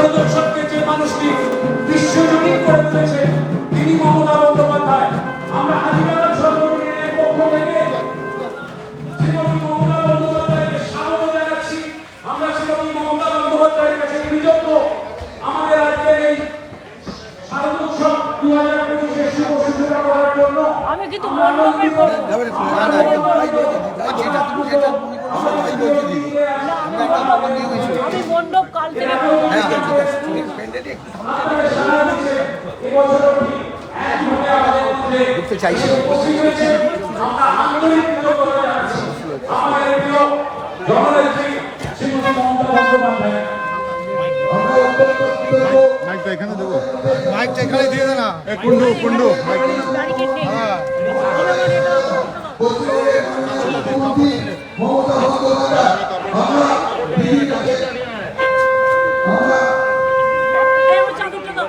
শারদোৎসবকে যে মানুষটি বিশ্বজনীন করে তুলেছে তিনি মমতা বন্দ্যোপাধ্যায়। আমরা হাজিরাবাদ সংগঠনের পক্ষ থেকে মমতা বন্দ্যোপাধ্যায়কে স্বাগত জানাচ্ছি। আমরা শ্রীমতী মমতা বন্দ্যোপাধ্যায়ের কাছে কৃতজ্ঞ। আমাদের আজকের এই শারদোৎসব দু হাজার পঁচিশের শুভ সূচনা করার জন্য আমি কিন্তু মণ্ডপে করব আমি মণ্ডপ কাল থেকে করব ঢুকতে চাইছি। মমতা বন্দ্যোপাধ্যায় মাইকটা এখানে দেবো। মাইকটা এখানে দিয়ে দে না। কুন্ডু কুন্ডু ব্যারিকেড নেই আমার এটা এই আমার চাদরটা দাও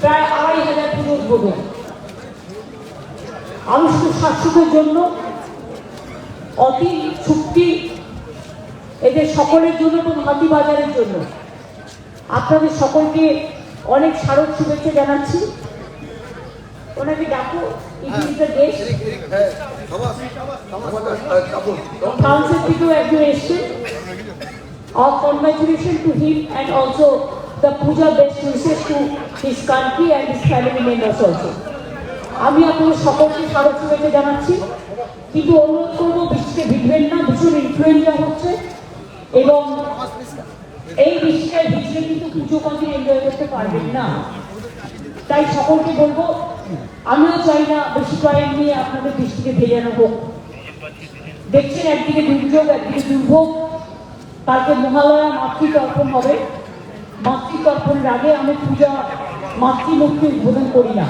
প্রায় আড়াই হাজার পুজো উদ্বোধন শুধু শাশুকের জন্য অতি চুক্তি এদের সকলের জন্য এবং হাতি বাজারের জন্য। আপনাদের সকলকে অনেক স্মারক শুভেচ্ছা জানাচ্ছি। ওনাকে ডাকো কাউন্সিল থেকেও একজন Our congratulations to him and also the puja best wishes to his country and his family members also. আমি আপনাদের সকলকে স্মারক শুভেচ্ছা জানাচ্ছি। কিন্তু অনুরোধ করব, বৃষ্টিতে ভিড়বেন না, ভীষণ ইনফ্লুয়েঞ্জা হচ্ছে। এবং এই বৃষ্টিটায় ভিজলে কিন্তু পুজো কদিন এনজয় করতে পারবেন না। তাই সকলকে বলব, আমিও চাই না বেশি টাইম নিয়ে আপনাদের বৃষ্টিকে ভেজানো হোক। দেখছেন একদিকে দুর্যোগ, একদিকে দুর্ভোগ। কালকে মহালয়া মাতৃতর্পণ হবে। মাতৃতর্পণের আগে আমি পূজা মাতৃমূর্তি উদ্বোধন করি না।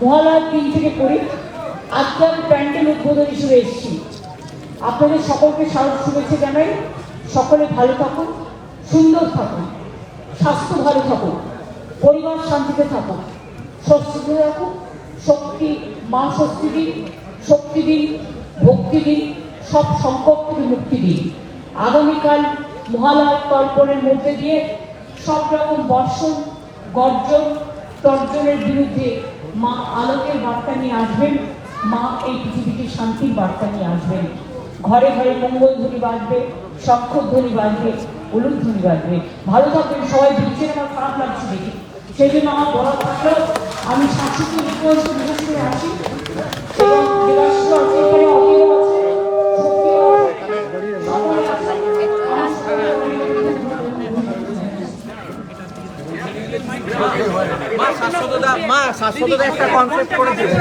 মহালয়ার দিন থেকে করি। আজকে আমি প্যান্ডেল উদ্বোধন হিসেবে এসেছি। আপনাদের সকলকে স্বাগত শুভেচ্ছা জানাই। সকলে ভালো থাকুন, সুন্দর থাকুন, স্বাস্থ্য ভালো থাকুন, পরিবার শান্তিতে থাকুন, স্বস্তিতে থাকুন, শক্তি, মা স্বস্তি দিন, শক্তি দিন, ভক্তি দিন, সব থেকে মুক্তি দিন। আগামীকাল মহালয় তর্পণের মধ্যে দিয়ে সব রকম বর্ষণ, গর্জন, তর্জনের বিরুদ্ধে মা আলোকের বার্তা নিয়ে আসবেন, মা এই পৃথিবীতে শান্তির বার্তা নিয়ে আসবেন। ঘরে ঘরে মঙ্গল ধ্বনি বাজবে শঙ্খর ধ্বনি বাজবে উলুর ধ্বনি বাজবে। ভালো থাকবেন সবাই দিচ্ছেন আমার খারাপ লাগছে দেখি। সেই জন্য আমার বলা থাকলেও আমি বিশেষ করে আসি এবং দেবাশিস আছে এখানে অনিল আছে সুপ্রিয় আছে, সকলে আছে। আমার সকলে মা শাশ্বতদা মা শাশ্বতদা একটা কনসেপ্ট করে দিয়েছে